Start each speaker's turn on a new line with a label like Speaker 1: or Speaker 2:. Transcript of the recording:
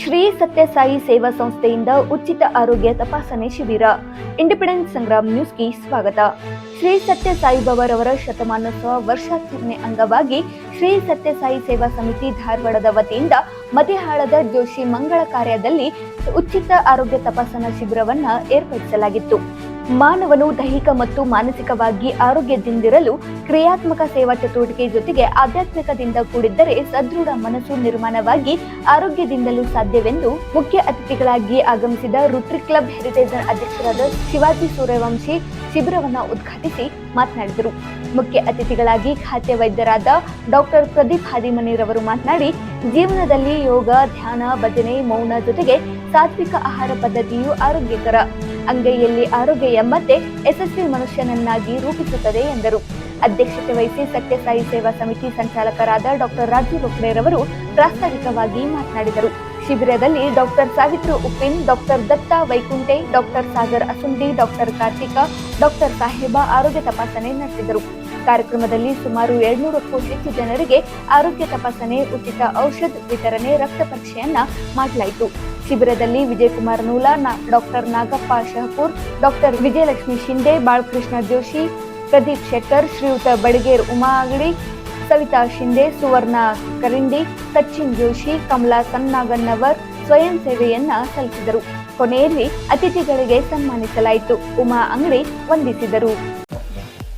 Speaker 1: ಶ್ರೀ ಸತ್ಯಸಾಯಿ ಸೇವಾ ಸಂಸ್ಥೆಯಿಂದ ಉಚಿತ ಆರೋಗ್ಯ ತಪಾಸಣೆ ಶಿಬಿರ ಇಂಡಿಪೆಂಡೆನ್ಸ್ ಸಂಗ್ರಾಮ್ ನ್ಯೂಸ್ಗೆ ಸ್ವಾಗತ. ಶ್ರೀ ಸತ್ಯಸಾಯಿ ಬಾಬಾರವರ ಶತಮಾನೋತ್ಸವ ವರ್ಷಾಚರಣೆ ಅಂಗವಾಗಿ ಶ್ರೀ ಸತ್ಯಸಾಯಿ ಸೇವಾ ಸಮಿತಿ ಧಾರವಾಡದ ವತಿಯಿಂದ ಮತಿಹಾಳದ ಜೋಶಿ ಮಂಗಳ ಕಾರ್ಯದಲ್ಲಿ ಉಚಿತ ಆರೋಗ್ಯ ತಪಾಸಣಾ ಶಿಬಿರವನ್ನು ಏರ್ಪಡಿಸಲಾಗಿತ್ತು. ಮಾನವನು ದೈಹಿಕ ಮತ್ತು ಮಾನಸಿಕವಾಗಿ ಆರೋಗ್ಯದಿಂದಿರಲು ಕ್ರಿಯಾತ್ಮಕ ಸೇವಾ ಚಟುವಟಿಕೆ ಜೊತೆಗೆ ಆಧ್ಯಾತ್ಮಿಕದಿಂದ ಕೂಡಿದ್ದರೆ ಸದೃಢ ಮನಸ್ಸು ನಿರ್ಮಾಣವಾಗಿ ಆರೋಗ್ಯದಿಂದಲೂ ಸಾಧ್ಯವೆಂದು ಮುಖ್ಯ ಅತಿಥಿಗಳಾಗಿ ಆಗಮಿಸಿದ ರುತ್ರಿ ಕ್ಲಬ್ ಹೆರಿಟೇಜ್ ಅಧ್ಯಕ್ಷರಾದ ಶಿವಾಜಿ ಸೂರ್ಯವಂಶಿ ಶಿಬಿರವನ್ನು ಉದ್ಘಾಟಿಸಿ ಮಾತನಾಡಿದರು. ಮುಖ್ಯ ಅತಿಥಿಗಳಾಗಿ ಖಾತೆ ವೈದ್ಯರಾದ ಡಾಕ್ಟರ್ ಪ್ರದೀಪ್ ಹಾದಿಮನಿರವರು ಮಾತನಾಡಿ, ಜೀವನದಲ್ಲಿ ಯೋಗ, ಧ್ಯಾನ, ಭಜನೆ, ಮೌನ ಜೊತೆಗೆ ಸಾತ್ವಿಕ ಆಹಾರ ಪದ್ಧತಿಯು ಆರೋಗ್ಯಕರ. ಅಂಗೈಯಲ್ಲಿ ಆರೋಗ್ಯ ಎಂಬಂತೆ ಯಶಸ್ವಿ ಮನುಷ್ಯನನ್ನಾಗಿ ರೂಪಿಸುತ್ತದೆ ಎಂದರು. ಅಧ್ಯಕ್ಷತೆ ವಹಿಸಿ ಸತ್ಯಸಾಯಿ ಸೇವಾ ಸಮಿತಿ ಸಂಚಾಲಕರಾದ ಡಾಕ್ಟರ್ ರಾಜೀವ್ ರೊಕ್ಡೆರವರು ಪ್ರಾಸ್ತಾವಿಕವಾಗಿ ಮಾತನಾಡಿದರು. ಶಿಬಿರದಲ್ಲಿ doctor Savitri Uppin doctor Datta Vaikunthe doctor Sagar Asundi doctor Karthika doctor Saheba ಆರೋಗ್ಯ ತಪಾಸಣೆ ನಡೆಸಿದರು. ಕಾರ್ಯಕ್ರಮದಲ್ಲಿ ಸುಮಾರು ಎರಡ್ನೂರಕ್ಕೂ ಹೆಚ್ಚು ಜನರಿಗೆ ಆರೋಗ್ಯ ತಪಾಸಣೆ, ಉಚಿತ ಔಷಧ ವಿತರಣೆ, ರಕ್ತ ಪರೀಕ್ಷೆಯನ್ನ ಮಾಡಲಾಯಿತು. ಶಿಬಿರದಲ್ಲಿ ವಿಜಯಕುಮಾರ್ ನೂಲ ಡಾಕ್ಟರ್ ನಾಗಪ್ಪ ಶಹಪೂರ್, ಡಾಕ್ಟರ್ ವಿಜಯಲಕ್ಷ್ಮಿ ಶಿಂದೆ ಬಾಳಕೃಷ್ಣ ಜೋಶಿ, ಪ್ರದೀಪ್ ಶೆಟ್ಟರ್, ಶ್ರೀಯುತ ಬಡಿಗೇರ್ ಉಮಾ ಅಂಗಡಿ, ಸವಿತಾ ಶಿಂದೆ ಸುವರ್ಣ ಕರಿಂಡಿ, ಸಚಿನ್ ಜೋಶಿ, ಕಮಲಾ ಸನ್ನಾಗನ್ನವರ್ ಸ್ವಯಂ ಸೇವೆಯನ್ನ ಸಲ್ಲಿಸಿದರು. ಕೊನೆಯಲ್ಲಿ ಅತಿಥಿಗಳಿಗೆ ಸನ್ಮಾನಿಸಲಾಯಿತು. ಉಮಾ ಅಂಗಡಿ ವಂದಿಸಿದರು.